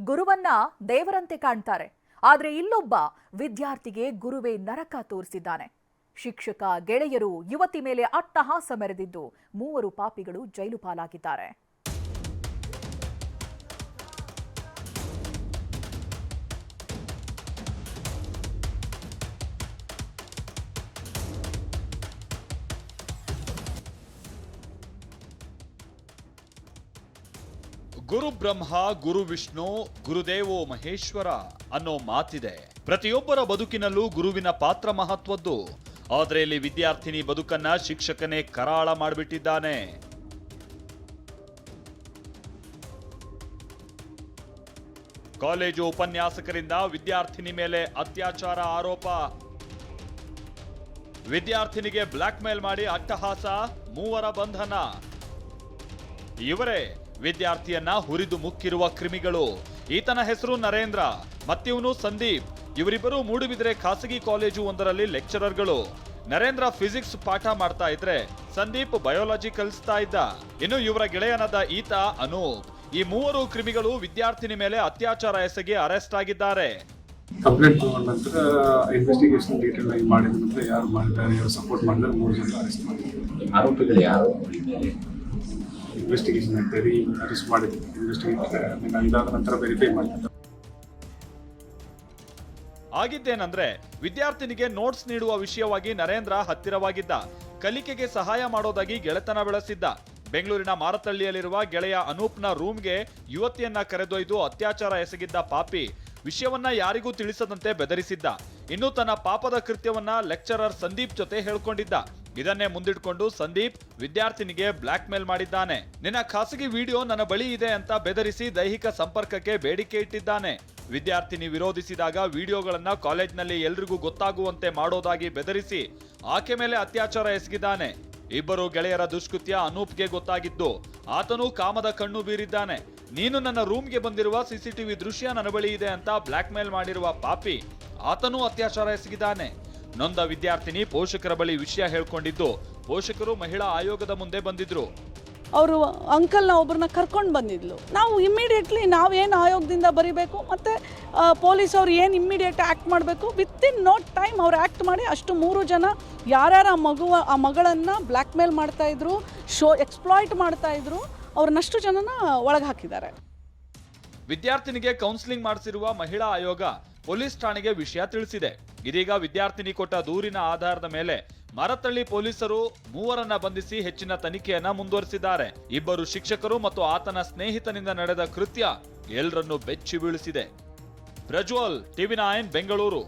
ಗುರುವನ್ನ ದೇವರಂತೆ ಕಾಣ್ತಾರೆ. ಆದರೆ ಇಲ್ಲೊಬ್ಬ ವಿದ್ಯಾರ್ಥಿಗೆ ಗುರುವೇ ನರಕ ತೋರಿಸಿದ್ದಾನೆ. ಶಿಕ್ಷಕ, ಗೆಳೆಯರು ಯುವತಿ ಮೇಲೆ ಅಟ್ಟಹಾಸ ಮೆರೆದಿದ್ದು ಮೂವರು ಪಾಪಿಗಳು ಜೈಲು ಪಾಲಾಗಿದ್ದಾರೆ. ಗುರು ಬ್ರಹ್ಮ, ಗುರು ವಿಷ್ಣು, ಗುರುದೇವೋ ಮಹೇಶ್ವರ ಅನ್ನೋ ಮಾತಿದೆ. ಪ್ರತಿಯೊಬ್ಬರ ಬದುಕಿನಲ್ಲೂ ಗುರುವಿನ ಪಾತ್ರ ಮಹತ್ವದ್ದು. ಆದರೆ ಇಲ್ಲಿ ವಿದ್ಯಾರ್ಥಿನಿ ಬದುಕನ್ನ ಶಿಕ್ಷಕನೇ ಕರಾಳ ಮಾಡಿಬಿಟ್ಟಿದ್ದಾನೆ. ಕಾಲೇಜು ಉಪನ್ಯಾಸಕರಿಂದ ವಿದ್ಯಾರ್ಥಿನಿ ಮೇಲೆ ಅತ್ಯಾಚಾರ ಆರೋಪ. ವಿದ್ಯಾರ್ಥಿನಿಗೆ ಬ್ಲಾಕ್ ಮೇಲ್ ಮಾಡಿ ಅಟ್ಟಹಾಸ, ಮೂವರ ಬಂಧನ. ಇವರೇ ವಿದ್ಯಾರ್ಥಿಯನ್ನ ಹುರಿದು ಮುಕ್ಕಿರುವ ಕ್ರಿಮಿಗಳು. ಈತನ ಹೆಸರು ನರೇಂದ್ರ ಮತ್ತಿವನು ಸಂದೀಪ್. ಇವರಿಬ್ಬರು ಮೂಡುಬಿದ್ರೆ ಖಾಸಗಿ ಕಾಲೇಜು ಒಂದರಲ್ಲಿ ಲೆಕ್ಚರರ್ಗಳು. ನರೇಂದ್ರ ಫಿಸಿಕ್ಸ್ ಪಾಠ ಮಾಡ್ತಾ ಇದ್ರೆ ಸಂದೀಪ್ ಬಯೋಲಜಿ ಕಲಿಸ್ತಾ ಇದ್ದ. ಇನ್ನು ಇವರ ಗೆಳೆಯನಾದ ಈತ ಅನೂಪ್. ಈ ಮೂವರು ಕ್ರಿಮಿಗಳು ವಿದ್ಯಾರ್ಥಿನಿ ಮೇಲೆ ಅತ್ಯಾಚಾರ ಎಸಗಿ ಅರೆಸ್ಟ್ ಆಗಿದ್ದಾರೆ. ಕಂಪ್ಲೇಂಟ್ ತಗೊಂಡ ನಂತರ ಇನ್ವೆಸ್ಟಿಗೇಷನ್ ಡೀಟೇಲ್ ಆಗಿ ಮಾಡಿದ ನಂತರ ಯಾರು ಮಾಡಿದ್ದಾರೆ ಯಾರು ಸಪೋರ್ಟ್ ಮಾಡಿದ್ದಾರೆ ಮೂರು ಜನ ಅರೆಸ್ಟ್ ಮಾಡಿದ್ದಾರೆ. ಆರೋಪಿಗಳು ಯಾರು? ಇನ್ವೆಸ್ಟಿಗೇಷನ್ ಅಂತೇಳಿ ಅರೆಸ್ಟ್ ಮಾಡಿದ್ವಿ ಇನ್ವೆಸ್ಟಿಗೇಷನ್ ಇದಾದ ನಂತರ ವೆರಿಫೈ ಮಾಡಿದ್ದಾರೆ ಆಗಿದ್ದೇನಂದ್ರೆ, ವಿದ್ಯಾರ್ಥಿನಿಗೆ ನೋಟ್ಸ್ ನೀಡುವ ವಿಷಯವಾಗಿ ನರೇಂದ್ರ ಹತ್ತಿರವಾಗಿದ್ದ, ಕಲಿಕೆಗೆ ಸಹಾಯ ಮಾಡೋದಾಗಿ ಗೆಳೆತನ ಬೆಳೆಸಿದ್ದ. ಬೆಂಗಳೂರಿನ ಮಾರತಳ್ಳಿಯಲ್ಲಿರುವ ಗೆಳೆಯ ಅನೂಪ್ನ ರೂಮ್ಗೆ ಯುವತಿಯನ್ನ ಕರೆದೊಯ್ದು ಅತ್ಯಾಚಾರ ಎಸಗಿದ್ದ ಪಾಪಿ ವಿಷಯವನ್ನ ಯಾರಿಗೂ ತಿಳಿಸದಂತೆ ಬೆದರಿಸಿದ್ದ. ಇನ್ನು ತನ್ನ ಪಾಪದ ಕೃತ್ಯವನ್ನ ಲೆಕ್ಚರರ್ ಸಂದೀಪ್ ಜೊತೆ ಹೇಳ್ಕೊಂಡಿದ್ದ. ಇದನ್ನೇ ಮುಂದಿಟ್ಕೊಂಡು ಸಂದೀಪ್ ವಿದ್ಯಾರ್ಥಿನಿಗೆ ಬ್ಲಾಕ್ ಮೇಲ್ ಮಾಡಿದ್ದಾನೆ. ನಿನ್ನ ಖಾಸಗಿ ವಿಡಿಯೋ ನನ್ನ ಬಳಿ ಇದೆ ಅಂತ ಬೆದರಿಸಿ ದೈಹಿಕ ಸಂಪರ್ಕಕ್ಕೆ ಬೇಡಿಕೆ ಇಟ್ಟಿದ್ದಾನೆ. ವಿದ್ಯಾರ್ಥಿನಿ ವಿರೋಧಿಸಿದಾಗ ವಿಡಿಯೋಗಳನ್ನ ಕಾಲೇಜ್ನಲ್ಲಿ ಎಲ್ರಿಗೂ ಗೊತ್ತಾಗುವಂತೆ ಮಾಡೋದಾಗಿ ಬೆದರಿಸಿ ಆಕೆ ಮೇಲೆ ಅತ್ಯಾಚಾರ ಎಸಗಿದ್ದಾನೆ. ಇಬ್ಬರು ಗೆಳೆಯರ ದುಷ್ಕೃತ್ಯ ಅನೂಪ್ಗೆ ಗೊತ್ತಾಗಿದ್ದು, ಆತನು ಕಾಮದ ಕಣ್ಣು ಬೀರಿದ್ದಾನೆ. ನೀನು ನನ್ನ ರೂಮ್ಗೆ ಬಂದಿರುವ ಸಿಸಿಟಿವಿ ದೃಶ್ಯ ನನ್ನ ಬಳಿ ಇದೆ ಅಂತ ಬ್ಲಾಕ್ ಮೇಲ್ ಮಾಡಿರುವ ಪಾಪಿ, ಆತನೂ ಅತ್ಯಾಚಾರ ಎಸಗಿದ್ದಾನೆ. ನೊಂದ ವಿದ್ಯಾರ್ಥಿನಿ ಪೋಷಕರ ಬಳಿ ವಿಷಯ ಹೇಳ್ಕೊಂಡಿದ್ದು, ಪೋಷಕರು ಮಹಿಳಾ ಆಯೋಗದ ಮುಂದೆ ಬಂದಿದ್ರು. ಅವರು ಅಂಕಲ್ನ ಒಬ್ಬರನ್ನ ಕರ್ಕೊಂಡು ಬಂದಿದ್ಲು. ನಾವು ಇಮ್ಮಿಡಿಯೇಟ್ಲಿ ಏನು ಆಯೋಗದಿಂದ ಬರಿಬೇಕು ಮತ್ತು ಪೊಲೀಸ್ ಅವ್ರು ಏನು ಇಮ್ಮಿಡಿಯೇಟ್ ಆ್ಯಕ್ಟ್ ಮಾಡಬೇಕು ವಿತ್ ಇನ್ ನೋಟ್ ಟೈಮ್ ಅವ್ರು ಆ್ಯಕ್ಟ್ ಮಾಡಿ ಅಷ್ಟು ಮೂರು ಜನ ಯಾರ್ಯಾರು ಆ ಮಗುವ ಆ ಮಗಳನ್ನು ಬ್ಲ್ಯಾಕ್ ಮೇಲ್ ಮಾಡ್ತಾಯಿದ್ರು ಶೋ ಎಕ್ಸ್ಪ್ಲಾಯ್ಟ್ ಮಾಡ್ತಾ ಇದ್ರು, ಅವ್ರನ್ನಷ್ಟು ಜನನ ಒಳಗೆ ಹಾಕಿದ್ದಾರೆ. ವಿದ್ಯಾರ್ಥಿನಿಗೆ ಕೌನ್ಸಿಲಿಂಗ್ ಮಾಡಿಸಿರುವ ಮಹಿಳಾ ಆಯೋಗ ಪೊಲೀಸ್ ಠಾಣೆಗೆ ವಿಷಯ ತಿಳಿಸಿದೆ. ಇದೀಗ ವಿದ್ಯಾರ್ಥಿನಿ ಕೊಟ್ಟ ದೂರಿನ ಆಧಾರದ ಮೇಲೆ ಮರತಳ್ಳಿ ಪೊಲೀಸರು ಮೂವರನ್ನ ಬಂಧಿಸಿ ಹೆಚ್ಚಿನ ತನಿಖೆಯನ್ನ ಮುಂದುವರಿಸಿದ್ದಾರೆ. ಇಬ್ಬರು ಶಿಕ್ಷಕರು ಮತ್ತು ಆತನ ಸ್ನೇಹಿತನಿಂದ ನಡೆದ ಕೃತ್ಯ ಎಲ್ಲರನ್ನು ಬೆಚ್ಚಿ ಬೀಳಿಸಿದೆ ಪ್ರಜ್ವಲ್, ಟಿವಿ ನೈನ್, ಬೆಂಗಳೂರು.